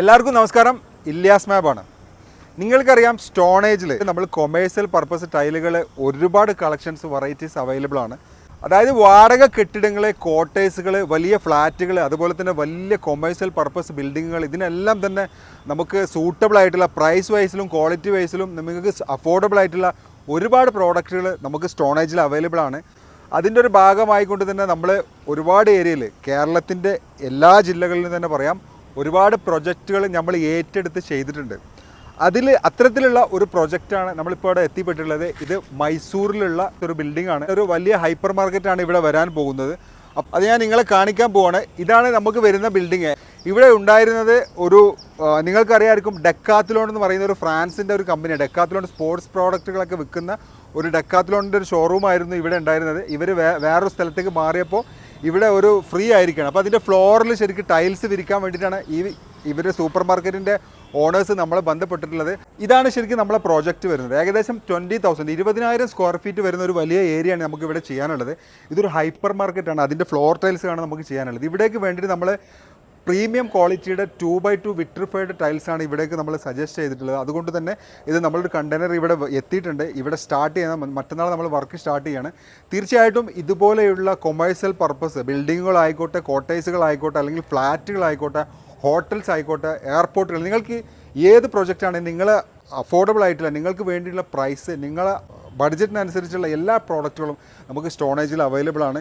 എല്ലാവർക്കും നമസ്കാരം. ഇല്യാസ് മാബാണ് നിങ്ങൾക്കറിയാം സ്റ്റോണേജിൽ നമ്മൾ കൊമേഴ്സ്യൽ പർപ്പസ് ടൈലുകൾ ഒരുപാട് കളക്ഷൻസ് വെറൈറ്റീസ് അവൈലബിൾ ആണ്. അതായത് വാടക കെട്ടിടങ്ങൾ കോട്ടേഴ്സുകൾ വലിയ ഫ്ലാറ്റുകൾ അതുപോലെ തന്നെ വലിയ കൊമേഴ്സ്യൽ പർപ്പസ് ബിൽഡിങ്ങുകൾ ഇതിനെല്ലാം തന്നെ നമുക്ക് സൂട്ടബിൾ ആയിട്ടുള്ള പ്രൈസ് വൈസിലും ക്വാളിറ്റി വൈസിലും നിങ്ങൾക്ക് അഫോർഡബിൾ ആയിട്ടുള്ള ഒരുപാട് പ്രോഡക്റ്റുകൾ നമുക്ക് സ്റ്റോണേജിൽ അവൈലബിൾ ആണ്. അതിന്റെ ഒരു ഭാഗമായിക്കൊണ്ട് തന്നെ നമ്മൾ ഒരുപാട് ഏരിയയിൽ കേരളത്തിന്റെ എല്ലാ ജില്ലകളിലും തന്നെ പറയാം ഒരുപാട് പ്രൊജക്റ്റുകൾ നമ്മൾ ഏറ്റെടുത്ത് ചെയ്തിട്ടുണ്ട്. അതിൽ അത്തരത്തിലുള്ള ഒരു പ്രൊജക്റ്റാണ് നമ്മളിപ്പോൾ ഇവിടെ എത്തിപ്പെട്ടിട്ടുള്ളത്. ഇത് മൈസൂരിലുള്ള ഒരു ബിൽഡിംഗ് ആണ് ഒരു വലിയ ഹൈപ്പർ മാർക്കറ്റാണ് ഇവിടെ വരാൻ പോകുന്നത്. അത് ഞാൻ നിങ്ങളെ കാണിക്കാൻ പോവാണ്. ഇതാണ് നമുക്ക് വരുന്ന ബിൽഡിങ്. ഇവിടെ ഉണ്ടായിരുന്നത് ഒരു നിങ്ങൾക്കറിയാമായിരിക്കും ഡെക്കാത്തിലോൺ എന്ന് പറയുന്ന ഒരു ഫ്രാൻസിന്റെ ഒരു കമ്പനി ഡെക്കാത്തിലോൺ സ്പോർട്സ് പ്രോഡക്റ്റുകളൊക്കെ വിൽക്കുന്ന ഒരു ഡെക്കാത്തിലോണിന്റെ ഒരു ഷോറൂം ആയിരുന്നു ഇവിടെ ഉണ്ടായിരുന്നത്. ഇവർ വേറൊരു സ്ഥലത്തേക്ക് മാറിയപ്പോൾ ഇവിടെ ഒരു ഫ്രീ ആയിരിക്കണം. അപ്പോൾ അതിന്റെ ഫ്ലോറിൽ ശരിക്കും ടൈൽസ് വിരിക്കാൻ വേണ്ടിയിട്ടാണ് ഈ ഇവർ സൂപ്പർ മാർക്കറ്റിന്റെ ഓണേഴ്സ് നമ്മളെ ബന്ധപ്പെട്ടിട്ടുള്ളത്. ഇതാണ് ശരിക്കും നമ്മളെ പ്രോജക്റ്റ് വരുന്നത്. ഏകദേശം ട്വന്റി തൗസൻഡ് ഇരുപതിനായിരം സ്ക്വയർ ഫീറ്റ് വരുന്ന ഒരു വലിയ ഏരിയയാണ് നമുക്ക് ഇവിടെ ചെയ്യാനുള്ളത്. ഇതൊരു ഹൈപ്പർ മാർക്കറ്റാണ് അതിന്റെ ഫ്ലോർ ടൈൽസ് ആണ് നമുക്ക് ചെയ്യാനുള്ളത്. ഇവിടേക്ക് വേണ്ടിയിട്ട് നമ്മൾ premium ക്വാളിറ്റിയുടെ two by two vitrified tiles ആണ് ഇവിടേക്ക് നമ്മൾ സജസ്റ്റ് ചെയ്തിട്ടുള്ളത്. അതുകൊണ്ട് തന്നെ ഇത് നമ്മളൊരു കണ്ടെയ്നർ ഇവിടെ എത്തിയിട്ടുണ്ട്. ഇവിടെ സ്റ്റാർട്ട് ചെയ്യുന്ന മറ്റന്നാൾ നമ്മൾ വർക്ക് സ്റ്റാർട്ട് ചെയ്യാണ്. തീർച്ചയായിട്ടും ഇതുപോലെയുള്ള കൊമേഴ്സ്യൽ പർപ്പസ് ബിൽഡിങ്ങുകളായിക്കോട്ടെ കോട്ടേഴ്സുകളായിക്കോട്ടെ അല്ലെങ്കിൽ ഫ്ലാറ്റുകളായിക്കോട്ടെ ഹോട്ടൽസ് ആയിക്കോട്ടെ എയർപോർട്ടുകൾ നിങ്ങൾക്ക് ഏത് പ്രൊജക്റ്റാണ് നിങ്ങൾ അഫോർഡബിൾ ആയിട്ടുള്ള നിങ്ങൾക്ക് വേണ്ടിയുള്ള പ്രൈസ് നിങ്ങളെ ബഡ്ജറ്റിനനുസരിച്ചുള്ള എല്ലാ പ്രോഡക്റ്റുകളും നമുക്ക് സ്റ്റോണേജിൽ അവൈലബിൾ ആണ്.